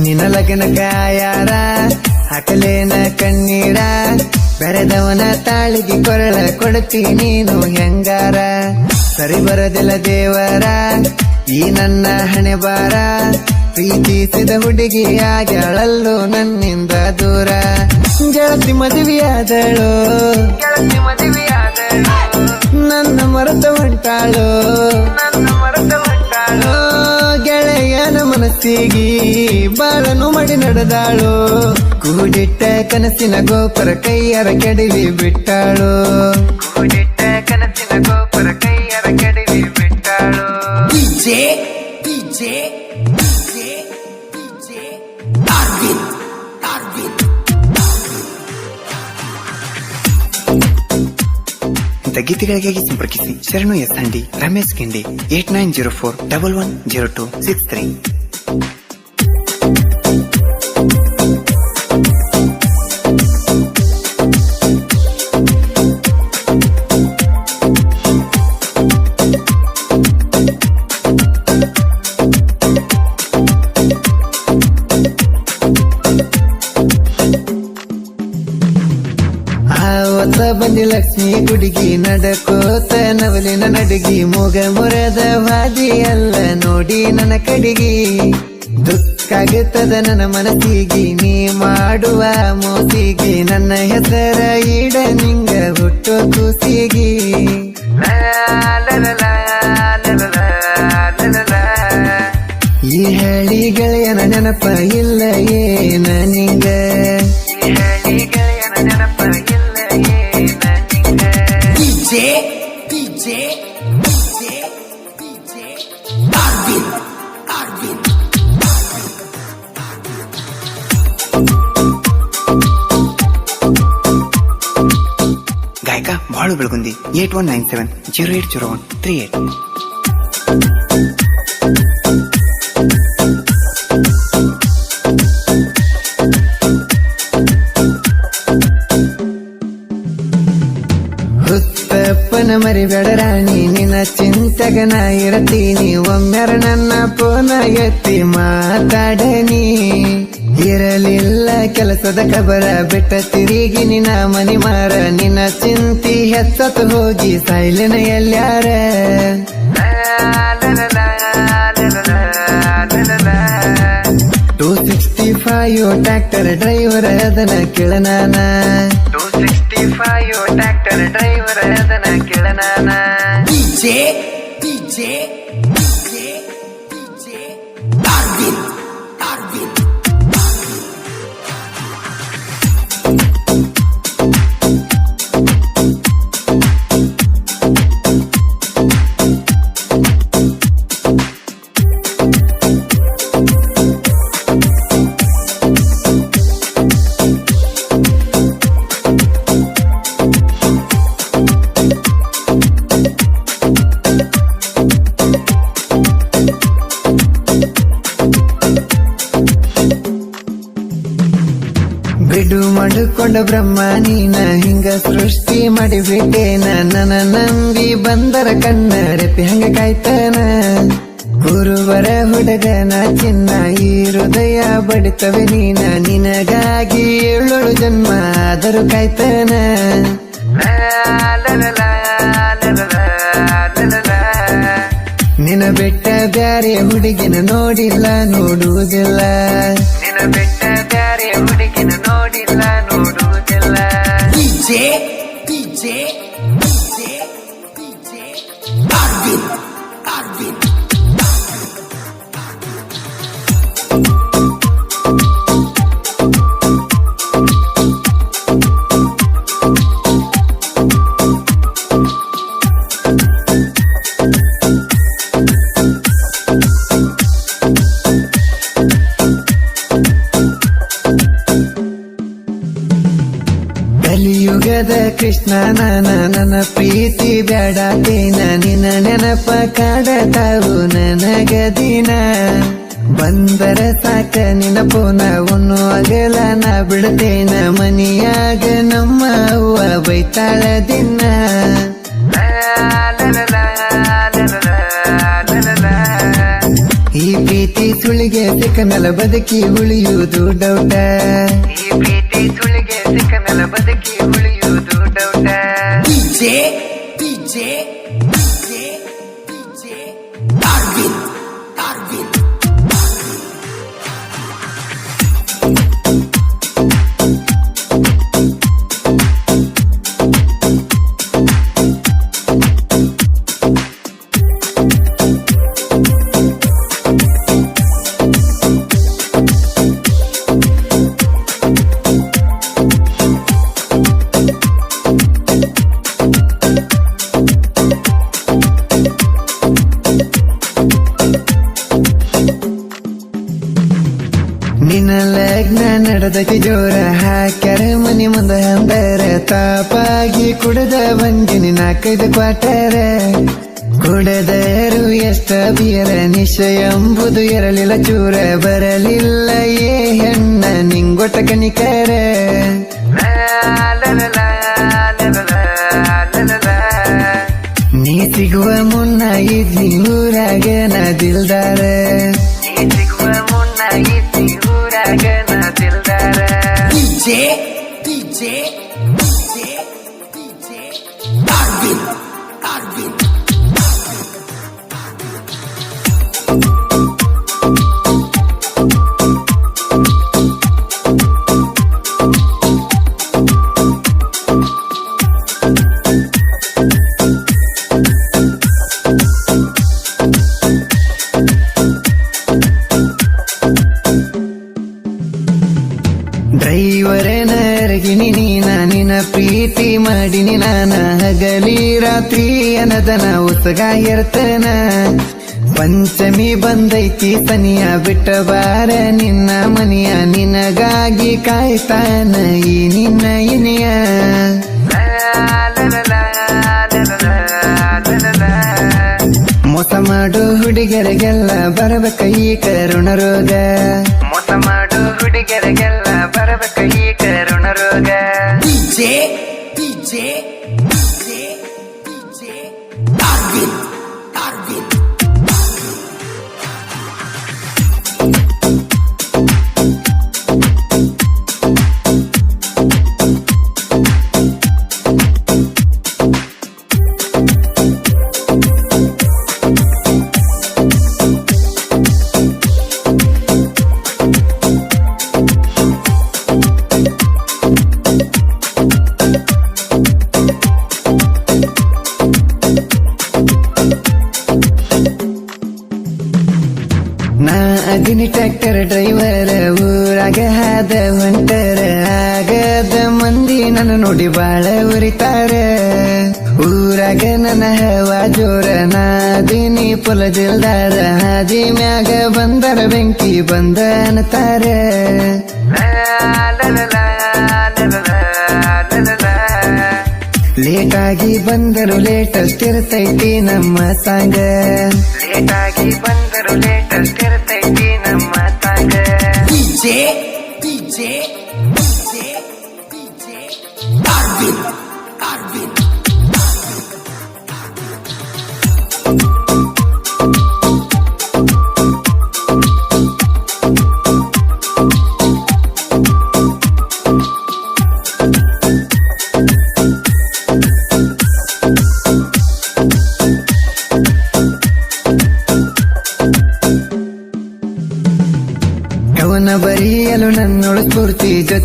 ನಿನ್ನ ಲಗ್ನ ಕಾಯಾರ ಹಾಕಲೇನ ಕಣ್ಣೀರ ಬೆರೆದವನ ತಾಳಿಗೆ ಕೊರಳ ಕೊಡ್ತೀನಿ ನೀನು ಹೆಂಗಾರ? ಸರಿ ಬರದಿಲ್ಲ ದೇವರ ಈ ನನ್ನ ಹಣೆ ಬಾರ ಪ್ರೀತಿಸಿದ ಹುಡುಗಿಯಾಗಳಲ್ಲೂ ನನ್ನಿಂದ ದೂರ. ಜಾತಿ ಮದುವೆಯಾದಳು ಗೆಳತಿ ಮದುವೆಯಾದಳು. ನನ್ನ ಮರೆತ ಹೊಂಟಾಳು ನನ್ನ ಮರೆತ ಮನಸ್ಸಿಗೆ ಬಾಳನು ಮಡಿ ನಡೆದಾಳು. ಕೂಡಿಟ್ಟ ಕನಸಿನ ಗೋಪುರ ಕೈಯರ ಕೆಡಲಿ ಬಿಟ್ಟಾಳು. ಕೂಡಿಟ್ಟ ಕನಸಿನ ಗೋಪುರ ಕೈಯರ ಕೆಡಲಿ ಬಿಟ್ಟಾಳು. ಪಿಜೆ ಪಿಜೆ ಗೀತೆಗಳಿಗಾಗಿ ಸಂಪರ್ಕಿಸಿ Sharanu S ಅಂಡಿ Ramesh Gindi eight nine zero four double one zero two six three. Thank you. Lakshmi ಗುಡಿಗಿ ನಡಕೋತ ನವಲಿನ ನಡಗಿ ಮೂಗ ಮುರದ ವಾದಿ ಅಲ್ಲ ನೋಡಿ ನನ್ನ ಕಡಿಗಿ. ದುಃಖಾಗುತ್ತದ ನನ್ನ ಮನಸ್ಸಿಗೆ, ನೀ ಮಾಡುವ ಮೋಸಿಗೆ ನನ್ನ ಹೆಸರ ಇಡ ನಿಂಗ ಹುಟ್ಟು ಕೂಸಿಗಿ. Balu Belagundi eight one nine seven zero eight zero one three eight. ಹುತ್ತಪ್ಪನ ಮರಿಬೇಡ ರಾಣಿ, ನಿನ್ನ ಚಿಂತೆಗನ ಇರತೀನಿ. ಒಮ್ಮೆರ ನನ್ನ ಪೋನ ಎತ್ತಿ ಮಾತಾಡನಿ. ಇರಲಿಲ್ಲ ಕೆಲಸದ ಕಬರ ಬೆಟ್ಟ ತಿರುಗಿ ನಿನ್ನ ಮನಿ ಮಾರ. ನಿನ್ನ ಚಿಂತಿ ಹೆಚ್ಚತ್ ಹೋಗಿ ಸೈಲಿನ ಎಲ್ಲ್ಯಾರ two sixty five tractor driver ಅದನ ಕೇಳನಾನ two sixty five tractor driver ಅದನ ಕೇಳನಾನ ಡಿಜೆ DJ, ಮಾಡಿಕೊಂಡ ಬ್ರಹ್ಮ, ನೀನ ಹಿಂಗ ಸೃಷ್ಟಿ ಮಾಡಿಬಿಟ್ಟೇನ. ನನ್ನ ನಂಬಿ ಬಂದರ ಕಣ್ಣರೆಪಿ ಹಂಗ ಕಾಯ್ತಾನ. ಗುರುವರ ಹುಡುಗನ ಚಿನ್ನ, ಈ ಹೃದಯ ಬಡಿತವೆ ನೀನ. ನಿನಗಾಗಿ ಏಳು ಜನ್ಮ, ಆದರೂ ಕಾಯ್ತಾನ. ನಿನ ಬೆಟ್ಟ ಬ್ಯಾರೆ ಹುಡುಗಿನ ನೋಡಿಲ್ಲ, ನೋಡುವುದಿಲ್ಲ. ನಿನ ಬೆಟ್ಟ 节，DJ。ಕಲಿಯುಗದ ಕೃಷ್ಣ ನನ ನನ್ನ ಪ್ರೀತಿ ಬ್ಯಾಡತೇನ ನಿನ್ನ ನೆನಪ ಕಾಡತಾವು ನನಗ ದಿನ. ಬಂದರ ಸಾಕ ನಿನ್ನ ಪೋನ, ಉಣ್ಣು ಅಗಲ, ನಾ ಬಿಡ್ತೇನ ಮನಿಯಾಗ ನಮ್ಮ ಅವ್ವ ಬೈತಾಳ ದಿನ. ಈ ಪ್ರೀತಿ ಸುಳಿಗೆ ಸಿಕ್ಕ ಬದುಕಿ ಉಳಿಯುವುದು ಡೌಟ ಸುಳಿಗೆ ಸಿಕ್ಕ ಮೇಲೆ ಬದುಕಿ ಉಳಿಯುವುದು ಡೌಟ ಡಿಜೆ DJ, ತಾಪಾಗಿ ಕುಡದ ಬಂದಿನಿ ನಾಲ್ಕೈದು ಕ್ವಾಟರೆ ಕುಡದರು ಎಷ್ಟ ಬಿಯರ ನಿಶ್ಚಯ ಎಂಬುದು ಇರಲಿಲ್ಲ, ಚೂರ ಬರಲಿಲ್ಲ, ಏ ಹೆಣ್ಣ ನಿಂಗೊಟ್ಟ ಕನಿಕರ. ನೀ ಸಿಗುವ ಮುನ್ನ ಇದ್ದಿ ಊರಾಗ ನಾ ದಿಲ್ದಾರ ಸಿಗುವ ಮುನ್ನ ಇದ್ದಿ ಊರಾಗ ಡಿಜೆ ನೀನ ನಿನ ಪ್ರೀತಿ ಮಾಡಿ ನಾನ ಹಗಲಿ ರಾತ್ರಿ ಅನದನ ಉಸಗ ಇರ್ತನ ಪಂಚಮಿ ಬಂದೈತಿ ತನಿಯ ಬಿಟ್ಟ ಬಾರ ನಿನ್ನ ಮನೆಯ ನಿನಗಾಗಿ ಕಾಯ್ತಾನ ಈ ನಿನ್ನ ಇನಿಯ. ಮೋಸ ಮಾಡು ಹುಡುಗರಿಗೆಲ್ಲ ಬರಬೇಕ ಈ ಕರುಣ ರೋಗ. ಮೋಸ ಮಾಡು ಹುಡುಗರಿಗೆಲ್ಲ ಬರಬೇಕ ಈ ಕರುಣ ರೋಗ. você ನನ್ನ ಹವಾ ಜೋರ ನಾದಿನಿ ಪುಲದಿಲ್ದಾರ ಹಾದಿ ಮ್ಯಾಗ ಬಂದರ ಬೆಂಕಿ ಬಂದ ಲೇಟ್ ಲೇಟಾಗಿ ಬಂದರು ಲೇಟಸ್ಟ್ ಇರ್ತೈತಿ ನಮ್ಮ ಸಾಂಗ. ಲೇಟಾಗಿ ಬಂದರು ಲೇಟಸ್ಟ್ ಇರ್ತೈತಿ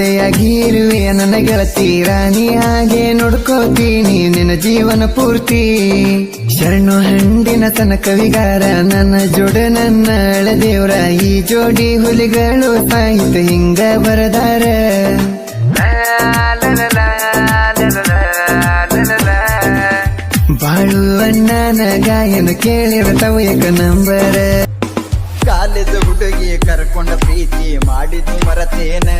ಸ್ಫೂರ್ತಿ ಜೊತೆಯಾಗಿ ಇರುವೆ ನನ್ನ ಗೆಳತಿ ನೀ ಹಾಗೆ ನೋಡ್ಕೋತೀನಿ ನಿನ್ನ ಜೀವನ ಪೂರ್ತಿ. ಶರಣು ಹಂಡಿನ ತನ ಕವಿಗಾರ ನನ್ನ ಜೋಡು ನನ್ನ ದೇವ್ರ. ಈ ಜೋಡಿ ಹುಲಿಗಳು ಸಾಹಿತ್ಯ ಹಿಂಗ ಬರದಾರ. ಬಾಳು ಅಣ್ಣನ ಗಾಯನ ಕೇಳಿರ ತವಯಕ ನಂಬರ ಕಾಲೇಜ್ ಹುಡುಗಿ ಕರ್ಕೊಂಡ ಪ್ರೀತಿ ಮಾಡಿದ್ನಿ ಮರತೇನ.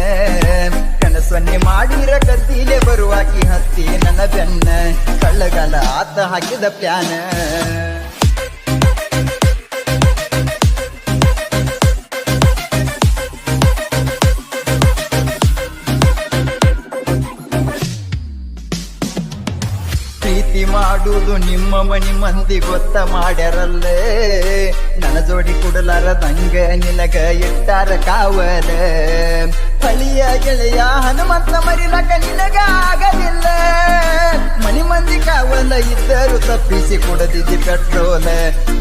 ಕನಸನ್ನಿ ಮಾಡಿರ ಕತ್ತಿಲೆ ಬರುವಾಕಿ ಹತ್ತಿ ನನ್ನ ಬೆನ್ನ. ಕಳ್ಳಗಾಲ ಆತ ಹಾಕಿದ ಪ್ಯಾನ. ಮಾಡುವುದು ನಿಮ್ಮ ಮನಿ ಮಂದಿ ಗೊತ್ತ ಮಾಡ್ಯಾರಲ್ಲೇ. ನನ್ನ ಜೋಡಿ ಕುಡಲಾರದಂಗ ನಿನಗ ಇಟ್ಟಾರ ಕಾವಲ. ಹಳಿಯ ಗೆಳೆಯ ಹನುಮಂತ ಮರಿಲಕ ನಿನಗ ಆಗಲಿಲ್ಲ. ಮನಿ ಮಂದಿ ಕಾವಲ ಇದ್ದರು ತಪ್ಪಿಸಿ ಕೊಡದಿದ್ದಿ ಪೆಟ್ರೋಲ.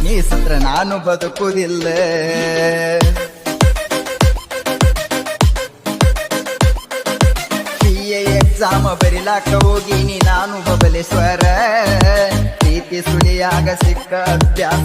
ನೀ ಸತ್ರ ನಾನು ಬದುಕುವುದಿಲ್ಲ. ಎಕ್ಸಾಮ ಬರಿಲಾಕ ಹೋಗಿನಿ ನಾನು ಬಬಲೇಶ್ವರ ಪ್ರೀತಿ ಸುಳಿಯಾಗ ಸಿಕ್ಕ ಅಭ್ಯಾಸ.